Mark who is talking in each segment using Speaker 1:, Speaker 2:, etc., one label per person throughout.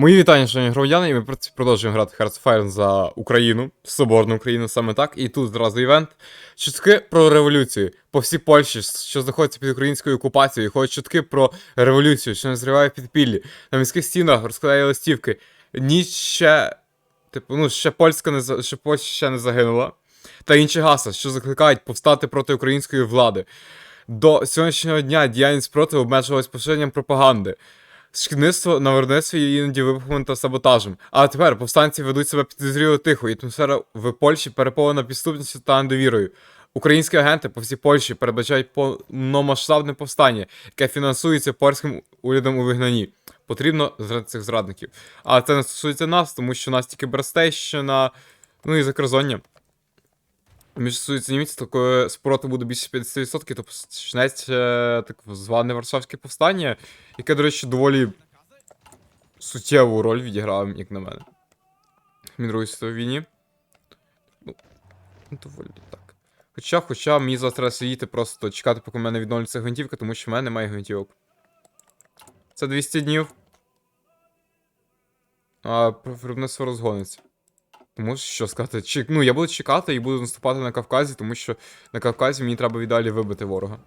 Speaker 1: Мої вітання, шановні громадяни, і ми пр- продовжуємо грати Hearts за Україну, Соборну Україну, саме так. І тут зразу івент. Чутки про революцію по всій Польщі, що знаходиться під українською окупацією, ходять чутки про революцію, що назріває в підпіллі. На міських стінах розкладає листівки. Ніч ще. Типу, ну, ще польська не ще Польща ще не загинула. Та інші гасла, що закликають повстати проти української влади. До сьогоднішнього дня діяльність спротиву обмежувалась поширенням пропаганди. Шкідництво на виробництві є іноді вибухом та саботажем. А тепер повстанці ведуть себе підозріло тихо, і атмосфера в Польщі переповнена підступністю та недовірою. Українські агенти по всій Польщі передбачають повномасштабне повстання, яке фінансується польським урядом у вигнанні. Потрібно зрати цих зрадників. А це не стосується нас, тому що нас тільки Брестейщина, ну і Закерзоння. Між такої спроту буде більше 50%, то почнеться е, так зване Варшавське повстання, яке, до речі, доволі суттєву роль відіграло, як на мене. Світовій війні. Ну, доволі так. Хоча, хоча мені зараз треба сидіти просто чекати, поки в мене відновлюється гвинтівка, тому що в мене немає гвинтівок. Це 200 днів. А виробництво розгониться. Тому що сказати, чи, ну я буду чекати і буду наступати на Кавказі, тому що на Кавказі мені треба віддалі вибити ворога.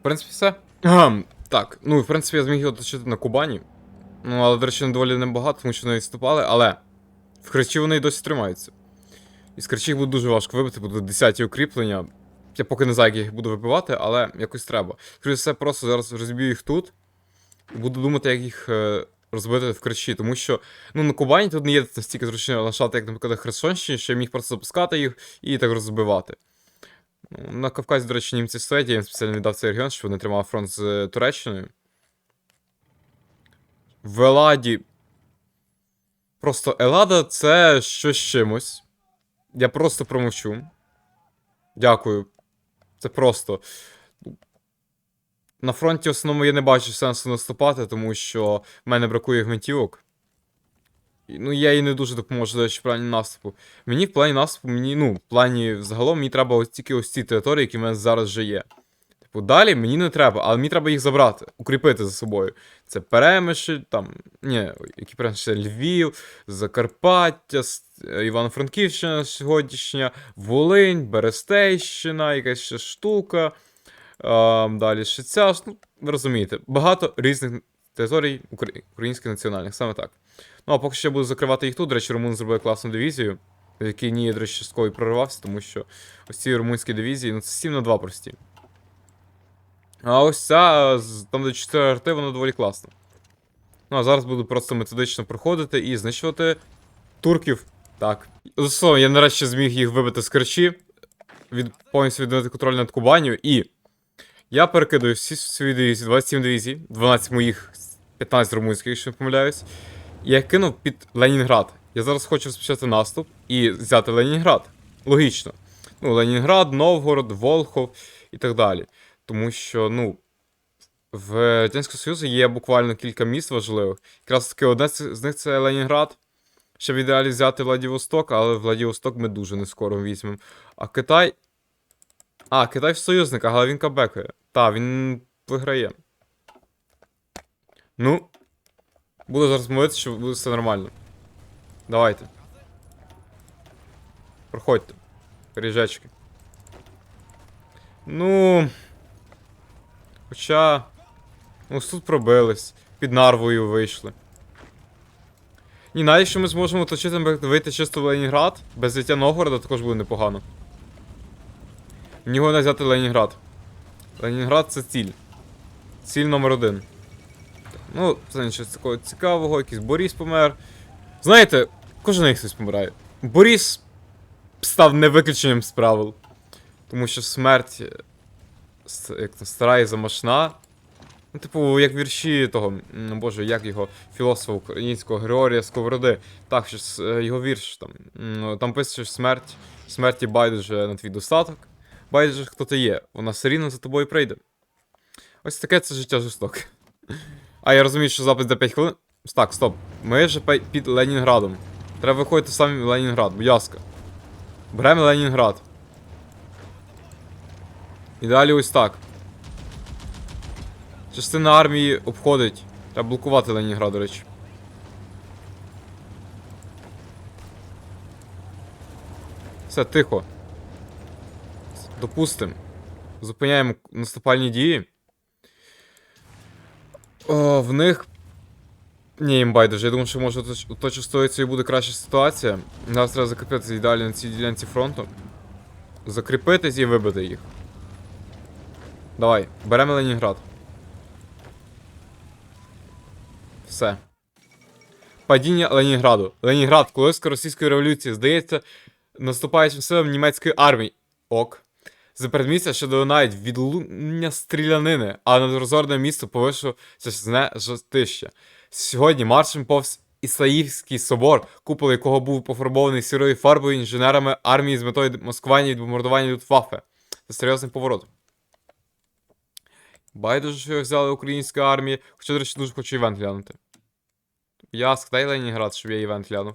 Speaker 1: В принципі, все. Ага, так, ну в принципі я зміг його оточити на Кубані. Ну, але, до речі, не доволі небагато, тому що вони відступали, але в Кричі вони й досі тримаються. І з Кричі їх буде дуже важко вибити, будуть 10 укріплення. Я поки не знаю, як я їх буду вибивати, але якось треба. Скоріше все, просто зараз розб'ю їх тут. Буду думати, як їх е, розбити в Кричі, тому що ну, на Кубані тут не є настільки зручний ландшафт, як, наприклад, Херсонщині, що я міг просто запускати їх і так розбивати. Ну, На Кавказі, до речі, німці стоять, я їм спеціально віддав цей регіон, щоб вони тримали фронт з е, Туреччиною. В Еладі. Просто Елада це щось чимось. Я просто промовчу. Дякую. Це просто. На фронті основному я не бачу сенсу наступати, тому що в мене бракує гвинтівок. Ну, я їй не дуже допоможу, до речі, в плані наступу. Мені в плані наступу, мені, ну, в плані загалом мені треба ось тільки ось ці території, які в мене зараз вже є. Типу, далі мені не треба, але мені треба їх забрати, укріпити за собою. Це Перемишль, там, ні, які Перемишль, Львів, Закарпаття, е, Івано-Франківщина сьогоднішня, Волинь, Берестейщина, якась ще штука. Далі ще ця, ж, ну, ви розумієте, багато різних територій українських національних, саме так. Ну, а поки що я буду закривати їх тут. До речі, Румун зробив класну дивізію, в якій ні, до речі, частково і проривався, тому що ось ці румунські дивізії, ну це 7 на 2 прості. А ось ця, там де 4 арти, вона доволі класна. Ну, а зараз буду просто методично проходити і знищувати турків. Так. Словом, я нарешті зміг їх вибити з керчі, від, повністю відновити контроль над Кубанію, і я перекидаю всі свої дивізії, 27 дивізій, 12 моїх, 15 румунських, якщо не помиляюсь. Я кинув під Ленінград. Я зараз хочу розпочати наступ і взяти Ленінград. Логічно. Ну, Ленінград, Новгород, Волхов і так далі. Тому що, ну, в Радянському Союзі є буквально кілька міст важливих. Якраз таки одне з з них це Ленінград. Ще в ідеалі взяти Владивосток, але Владивосток ми дуже не скоро візьмемо. А Китай. А, Китай в союзниках, але він кабекає. Та, він виграє. Ну. Буду зараз молитися, що буде все нормально. Давайте. Проходьте. Переїжджачки. Ну. Хоча. Ну, тут пробились. Під нарвою вийшли. Ні, навіть якщо ми зможемо оточити, вийти чисто в Ленінград, без взяття Новгорода також буде непогано. Мені головне взяти Ленінград. Ленінград це ціль. Ціль номер один. Ну, це нічого такого цікавого, якийсь Борис помер. Знаєте, кожен рік хтось помирає. Борис став не виключенням з правил. Тому що смерть як то, стара і замашна. Ну, типу, як вірші того, ну, боже, як його філософа українського Григорія Сковороди. Так, що його вірш там. Там пише, що смерть, смерті байдуже на твій достаток. Байдуже, хто ти є, вона все рівно за тобою прийде. Ось таке це життя жорстоке. А я розумію, що запис за 5 хвилин. Так, стоп. Ми вже під Ленінградом. Треба виходити в Ленінград, будь ласка. Беремо Ленінград. І далі ось так. Частина армії обходить. Треба блокувати Ленінград, до речі. Все, тихо. Допустим. Зупиняємо наступальні дії. О, в них. Ні, їм байдуже. Я думаю, що може точно стоїться і буде краща ситуація. Нас треба закріпитися ідеально на цій ділянці фронту. Закріпитись і вибити їх. Давай, беремо Ленінград. Все. Падіння Ленінграду. Ленінград, колиска російської революції, здається, наступаючим силам німецької армії. Ок. За передмістя, що долинають відлуння стрілянини, а над розорне місто повишу чесне жостище. Сьогодні маршем повз Ісаївський собор, купол якого був пофарбований сірою фарбою інженерами армії з метою маскування і бомбардування Люфтваффе. Це серйозний поворот. Байдуже, що його взяли українська армія, хоча, до речі, дуже хочу івент глянути. Я скдай Ленінград, щоб я івент глянув.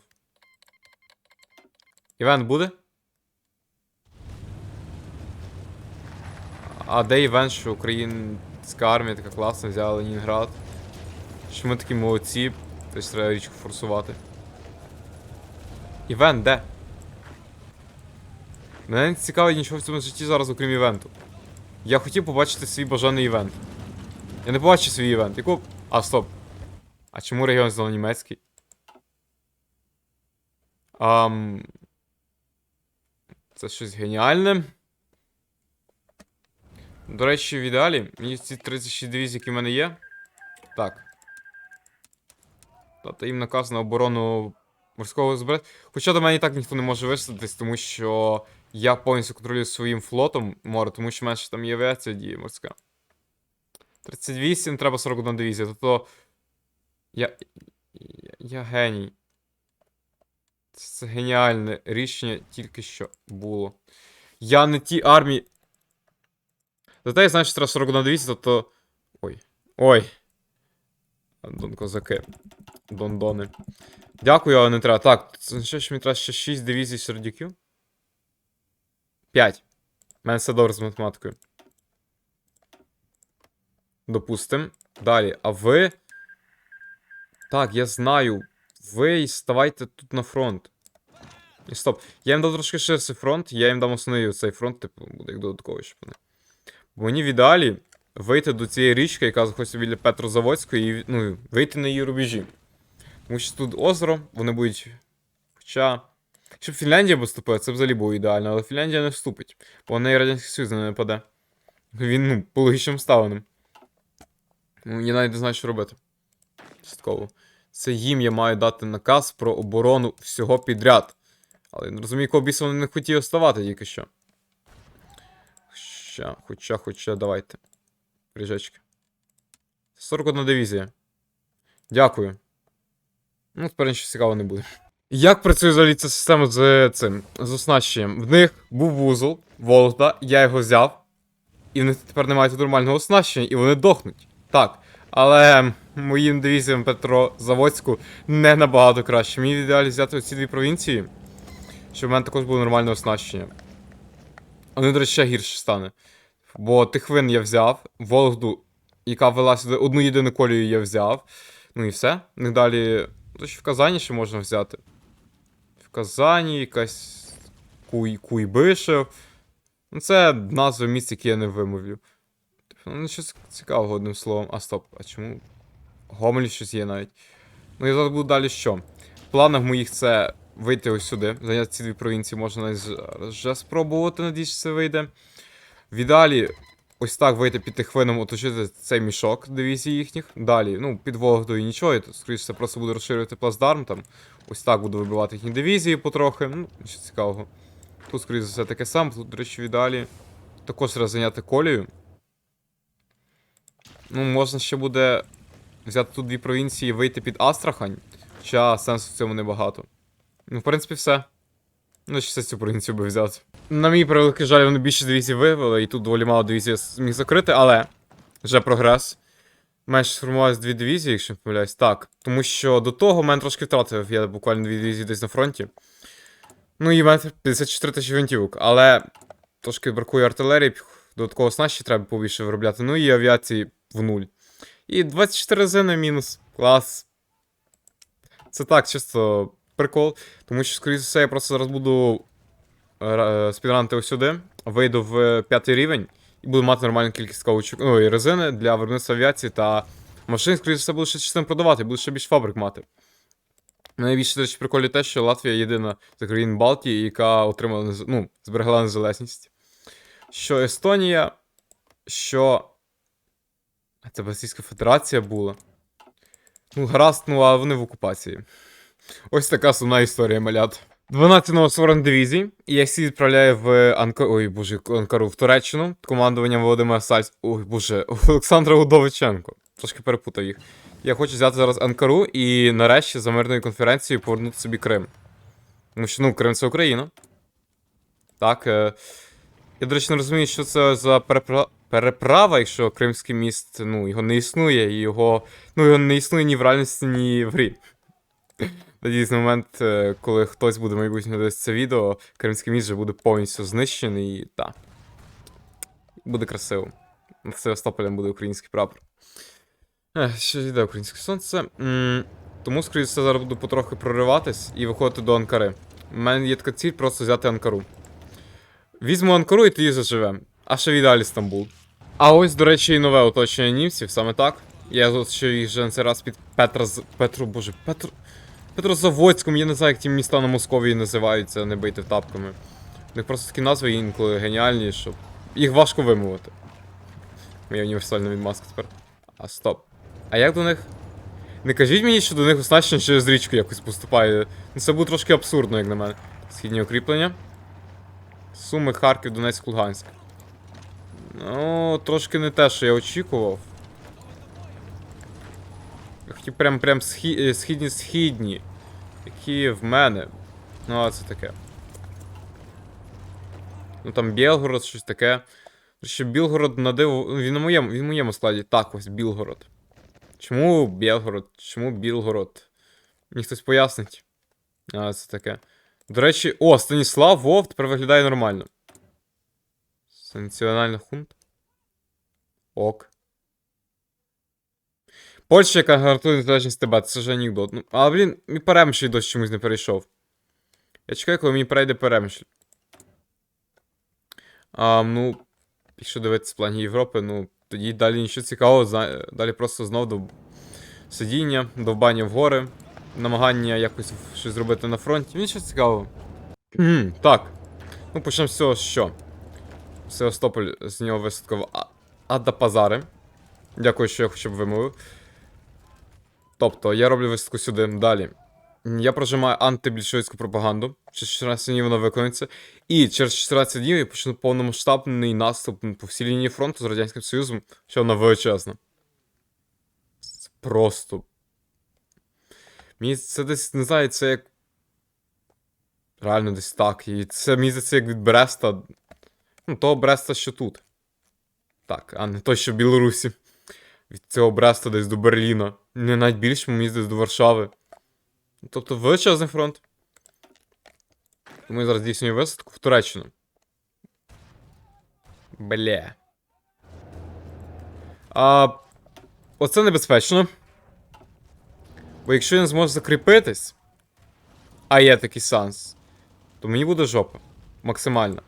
Speaker 1: Івент буде? А де івент, що українська армія така класна взяла Ленінград? Що ми такі молодці, тобто треба річку форсувати. Івент де? Мене не цікавить нічого в цьому житті зараз, окрім івенту. Я хотів побачити свій бажаний івент. Я не побачив свій івент. Яку. А, стоп. А чому регіон знову німецький? Ам... Це щось геніальне. До речі, в ідеалі, мені ці 36 дивізій, які в мене є. Так. Тобто їм наказ на оборону морського збережжя. Хоча до мене і так ніхто не може висадитись, тому що я повністю контролюю своїм флотом море, тому що ще там є авіація діє морська. 38, треба 41 дивізія. Тобто. Я. Я, я геній. Це геніальне рішення тільки що було. Я не ті армії. Зате я знаю, що треба 41 дивізія, тобто. Ой. Ой. Дон козаки. Дондони. Дякую, але не треба. Так, це що мені треба ще 6 дивізій сердюків? 5. У мене все добре з математикою. Допустим. Далі. А ви. Так, я знаю. Ви ставайте тут на фронт. І стоп. Я їм дав трошки ширший фронт, я їм дам основний цей фронт, типу, буде як додатковий, щоб вони. Мені в ідеалі вийти до цієї річки, яка знаходиться біля Петрозаводської, і ну, вийти на її рубежі. Тому що тут озеро, вони будуть. Хоча. Щоб Фінляндія виступила, це взагалі було ідеально, але Фінляндія не вступить, бо в неї Радянський Союз не нападе. Він, ну, по логічним обставинам. Ну, я навіть не знаю, що робити. Частково. Це їм я маю дати наказ про оборону всього підряд. Але я не розумію, якого біса вони не хотіли ставати тільки що. Хоча, хоча, хоча, давайте. Ріжечки. 41 дивізія. Дякую. Ну, тепер нічого цікавого не буде. Як працює взагалі ця система з цим з оснащенням? В них був вузол, Вологда, я його взяв, і в них тепер немає нормального оснащення, і вони дохнуть. Так. Але моїм дивізіям Петрозаводську не набагато краще. Мені ідеалі взяти ці дві провінції, щоб в мене також було нормальне оснащення. Вони, до речі, ще гірше стане. Бо Тихвин я взяв, Вологду, яка вела сюди одну єдину колію я взяв. Ну і все. Них далі. Тож в Казані ще можна взяти. В Казані якась Куй... Куйбишев. Ну, це назви місць, які я не вимовлю. Ну, щось цікавого одним словом. А стоп, а чому? Гомель щось є навіть. Ну, я зараз буду далі що? В планах моїх це вийти ось сюди. Зайняти ці дві провінції можна навіть вже спробувати, надіюсь, це вийде. В ідеалі, ось так вийти під тихвином, оточити цей мішок дивізій їхніх. Далі, ну, під Вологдою нічого, і тут, скоріше, просто буду розширювати плацдарм там. Ось так буду вибивати їхні дивізії потрохи. Ну, нічого цікавого. Тут, скоріше за все, таке саме. Тут, до речі, в ідеалі також треба зайняти колію. Ну, можна ще буде взяти тут дві провінції і вийти під Астрахань. Хоча сенсу в цьому небагато. Ну, в принципі, все. Ну, ще цю провінцію би взяти. На мій превеликий жаль, вони більше дивізій вивели, і тут доволі мало дивізій зміг закрити, але вже прогрес. Менше сформувалось дві дивізії, якщо не помиляюсь. Так. Тому що до того мене трошки втратив, я буквально дві дивізії десь на фронті. Ну і мене 54 тисячі гвинтівок, але трошки бракує артилерії, додатково снащі треба побільше виробляти. Ну і авіації в нуль. І 24 резини мінус. Клас. Це так, чисто прикол. Тому що, скоріше все, я просто зараз буду е, спідранити ось сюди, вийду в п'ятий рівень і буду мати нормальну кількість каучук, ну, і резини для виробництва авіації та машин, скоріше все, буду ще частин продавати, буду ще більше фабрик мати. Найбільше, до речі, приколі те, що Латвія єдина з країн Балтії, яка отримала ну, зберегла незалежність. Що Естонія, що. Це Російська Федерація була. Ну, гаразд, ну а вони в окупації. Ось така сумна історія, малят. 12 новостворен дивізій, EXC відправляє в Анка... Ой, боже, Анкару в Туреччину командуванням Володимира Сальс. Ой, боже, Олександра Удовиченко. Трошки перепутав їх. Я хочу взяти зараз Анкару і нарешті за мирною конференцією повернути собі Крим. Тому що, ну, Крим це Україна. Так. Е... Я, до речі, не розумію, що це за перепра... переправа, якщо Кримський міст, ну, його не існує, і його. Ну, його не існує ні в реальності, ні в грі. Надіюсь, на момент, е, коли хтось буде майбутньо дивитися це відео, Кримський міст вже буде повністю знищений і так. Буде красиво. Над Севастополем буде український прапор. Ще йде українське сонце. м тому, скоріше все, зараз буду потрохи прориватись і виходити до Анкари. У мене є така ціль просто взяти Анкару. Візьму Анкару і тоді заживемо. А ще в ідеалі Стамбул. А ось, до речі, і нове оточення німців, саме так. Я тут ще їх вже на цей раз під Петра з. Петру, боже, Петро. Петрозаводському, я не знаю, як ті міста на Московії називаються, не бийте тапками. У них просто такі назви інколи геніальні, що їх важко вимовити. Моя універсальна відмазка тепер. А стоп. А як до них? Не кажіть мені, що до них оснащення через річку якось поступає. Ну це буде трошки абсурдно, як на мене. Східні укріплення. Суми, Харків, Донецьк, Луганськ. Ну, трошки не те, що я очікував. Хотів прям прям схі... е, східні східні. Які в мене. Ну, а це таке. Ну там Білгород, щось таке. Ще Білгород на диво. Він на моєму, він в моєму складі. Так, ось Білгород. Чому Білгород? Чому Білгород? Мені хтось пояснить. А, це таке. До речі, о, Станіслав Вов тепер виглядає нормально. Санкціональна хунта. Ок. Польща, яка гарантує незалежність Тибет, це ж анекдот. Ну, але, блін, мій перемишль досі чомусь не перейшов. Я чекаю, коли мені перейде перемишль. А, ну, якщо дивитися в плані Європи, ну, тоді далі нічого цікавого, далі просто знов до сидіння, довбання в гори, намагання якось щось зробити на фронті. Нічого цікавого. Кхм, так. Ну, почнемо з цього, що. Севастополь з нього висадков А- Адапазари. Дякую, що я хоча б вимовив. Тобто, я роблю висадку сюди. Далі. Я прожимаю антибільшовицьку пропаганду. Через 14 днів вона виконується. І через 14 днів я почну повномасштабний наступ по всій лінії фронту з Радянським Союзом, що вона величезна. Це просто. Мені це десь, не знаю, це як. Реально десь так. І це мені здається, як від Бреста. Ну, того Бреста, що тут. Так, а не той, що в Білорусі. Від цього Бреста десь до Берліна. Не навіть більше, здається, до Варшави. Тобто величезний фронт. Ми зараз здійснюємо висадку в Туреччину. Бля. А, оце небезпечно. Бо якщо я не зможу закріпитись, а є такий шанс, то мені буде жопа. Максимально.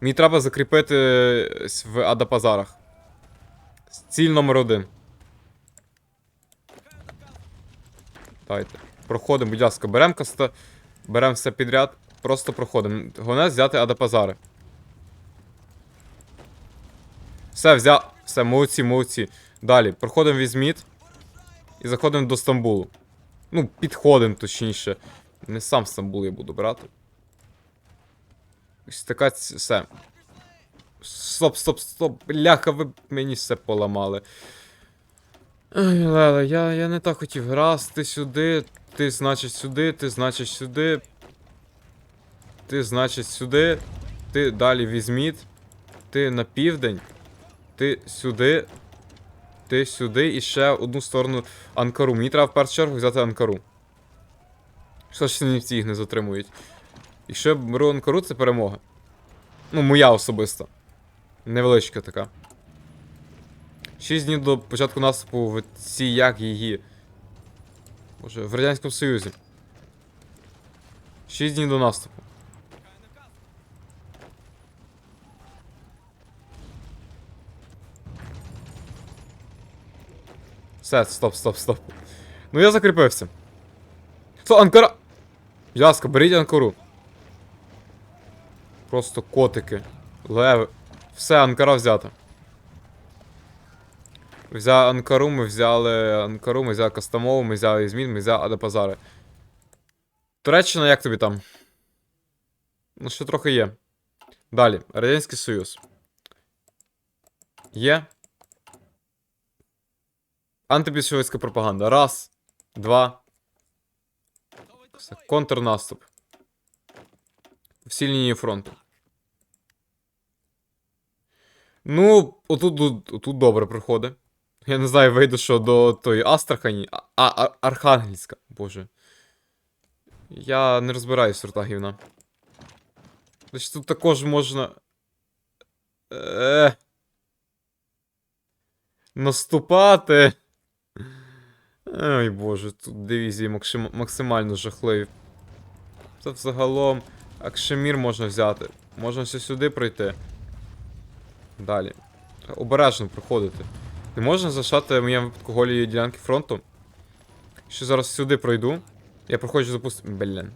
Speaker 1: Мені треба закріпитись в Адапазарах. Ціль номер один. Давайте. Проходимо, будь ласка, беремо каста. Беремо все підряд. Просто проходимо. Головне взяти Адапазари. Все, взяв. Все, молодці, молодці. Далі. Проходимо візміт. І заходимо до Стамбулу. Ну, підходимо, точніше. Не сам Стамбул я буду брати. Ось така все. Стоп, стоп, стоп. Бляха, ви мені все поламали. Леле, я, я не так хотів. Раз, ти сюди, ти значить сюди, ти значить сюди. Ти значить сюди. Ти далі візьміт. Ти на південь. Ти сюди. Ти сюди і ще одну сторону Анкару. Мені треба в першу чергу взяти Анкару. Що ж німці їх не затримують. Якщо я беру Анкару, це перемога. Ну, моя особиста. Невеличка така. 6 днів до початку наступу в цій як її. Боже, в Радянському Союзі. 6 днів до наступу. Все, стоп, стоп, стоп. Ну я закріпився. Хто анкара? Яска, беріть анкору. Просто котики. Леви. Все, анкара взята. Взяли Анкару, ми взяли Анкару, ми взяли Кастамову, ми взяли Ізмін, ми взяли Адепазари. Туреччина, як тобі там? Ну, ще трохи є. Далі. Радянський Союз. Є. Антибільшовицька пропаганда. Раз, два. Все. Контрнаступ. Всі лінії фронту. Ну, отут, тут, отут добре проходить. Я не знаю, вийду, що до тої Астрахані. А, а, Архангельська. Боже. Я не розбираюсь в гівна. Значить, тут також можна. Е... Наступати. Ой боже, тут дивізії максим... максимально жахливі. Це взагалом. Акшемір можна взяти. Можна все сюди пройти. Далі. Обережно проходити. Не можна залишати в моєму випадку голі ділянки фронту. Що зараз сюди пройду. Я проходжу запустити. Блін.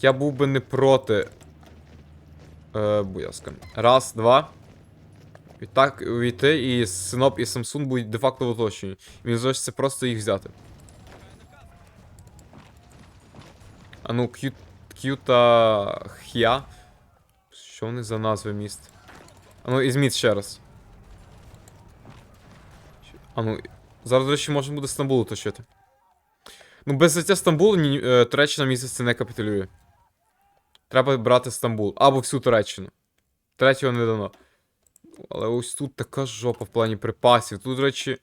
Speaker 1: Я був би не проти. Е, будь ласка. Раз, два. І так увійти, і Синоп і Самсун будуть де-факто в оточенні. Мені залишиться просто їх взяти. А ну, К'ю, К'ю та Х'я. Що вони за назви міст? А ну, ізміть ще раз. А ну, зараз, до речі, можна буде Стамбул оточити. Ну, без взяття Стамбулу ні, е, Туреччина місяці не капітулює. Треба брати Стамбул. Або всю Туреччину. Третього не дано. Але ось тут така жопа в плані припасів. Тут, до речі,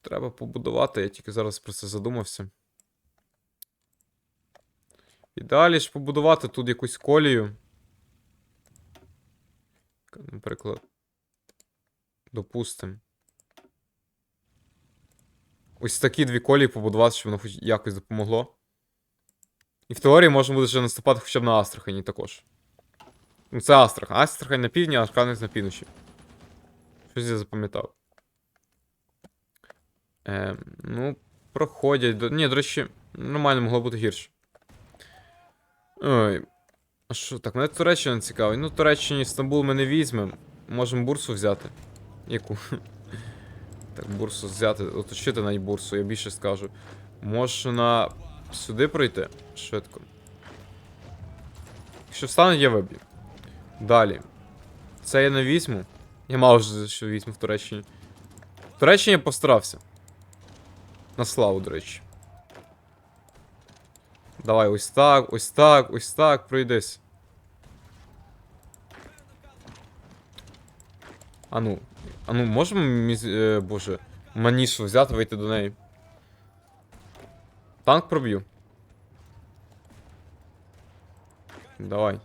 Speaker 1: треба побудувати, я тільки зараз про це задумався. І далі ж побудувати тут якусь колію. Наприклад. Допустим. Ось такі дві колії побудувати, щоб воно хоч якось допомогло. І в теорії можна буде вже наступати хоча б на Астрахані також. Ну, це Астрахань. Астрахань на півдні, а Архангельськ на півночі. Щось я запам'ятав. Ем, ну, проходять. До... Ні, до речі, нормально могло бути гірше. Ой. А що, так, мене Туреччина цікавить. Ну, Туреччині Стамбул ми не візьмемо. Можемо бурсу взяти. Яку? Так, бурсу взяти. Оточити навіть бурсу, я більше скажу. Можна сюди пройти швидко. Якщо встануть, я виб'ю. Далі. Це я не візьму. Я мало вже що візьму в Туреччині. В Туреччині я постарався. На славу, до речі. Давай, ось так, ось так, ось так, пройдись. Ану. Ану, можемо міз... е, боже, манішу взяти, вийти до неї. Танк проб'ю. Давай.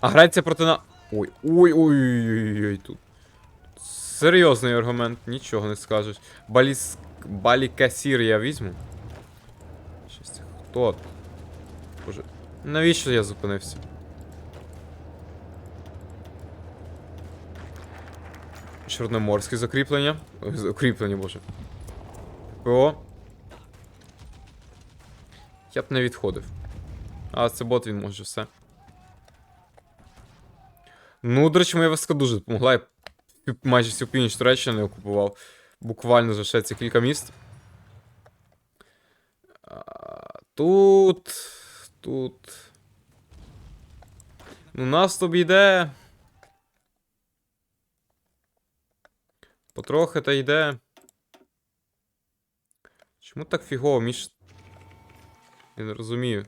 Speaker 1: Агреція проти на. Ой, ой, ой, ой, ой, тут. Серйозний аргумент, нічого не скажеш. Баліс... Балікасір я візьму. Щось хто? Боже. Навіщо я зупинився? Чорноморське закріплення. Закріплення, боже. ППО. Я б не відходив. А, це бот він може все. Ну, до речі, моя виска дуже допомогла. Я майже всю північ Туреччини окупував. Буквально залишається кілька міст. Тут. Тут. Ну, наступ йде. Потрохи та йде. Чому так фігово між. Я не розумію.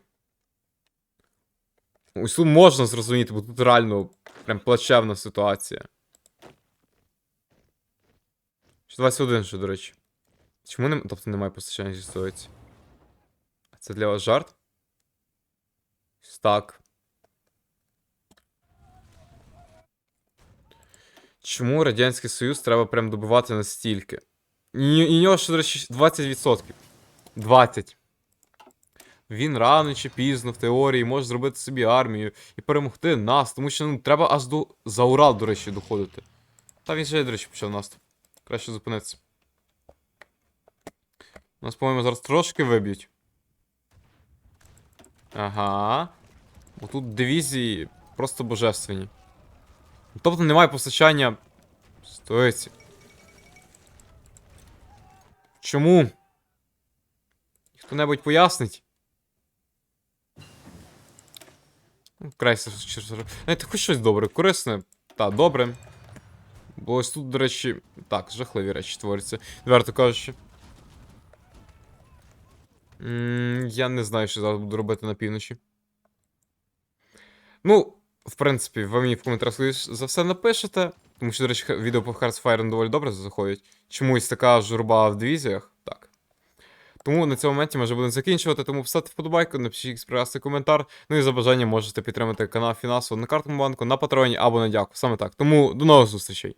Speaker 1: Тут можна зрозуміти, бо тут реально прям плачевна ситуація. Ще 21 ще, до речі. Чому не... Тобто немає постачання зі ситуації? А це для вас жарт? Так. Чому Радянський Союз треба прям добивати настільки? І, нього ще, до речі, 20%. 20. Він рано чи пізно в теорії може зробити собі армію і перемогти нас, тому що ну, треба аж до за Урал, до речі, доходити. Та він же, до речі, почав наступ. Краще зупинитися. Нас, по-моєму, зараз трошки виб'ють. Ага. Бо тут дивізії просто божественні. Тобто немає постачання столиці. Чому? Хто-небудь пояснить? Ну, Крайся, Знаєте, хоч щось добре, корисне. Та, добре. Бо ось тут, до речі, так, жахливі речі творяться. Відверто кажучи. Я не знаю, що зараз буду робити на півночі. Ну, в принципі, ви мені в коментарях скоріш за все напишете. Тому що, до речі, відео по Hearthfire доволі добре заходять. Чомусь така журба в дивізіях. Так. Тому на цьому моменті ми вже будемо закінчувати. Тому поставте вподобайку, напишіть якийсь прекрасний коментар. Ну і за бажанням можете підтримати канал фінансово на картному банку, на патреоні або на дяку. Саме так. Тому до нових зустрічей.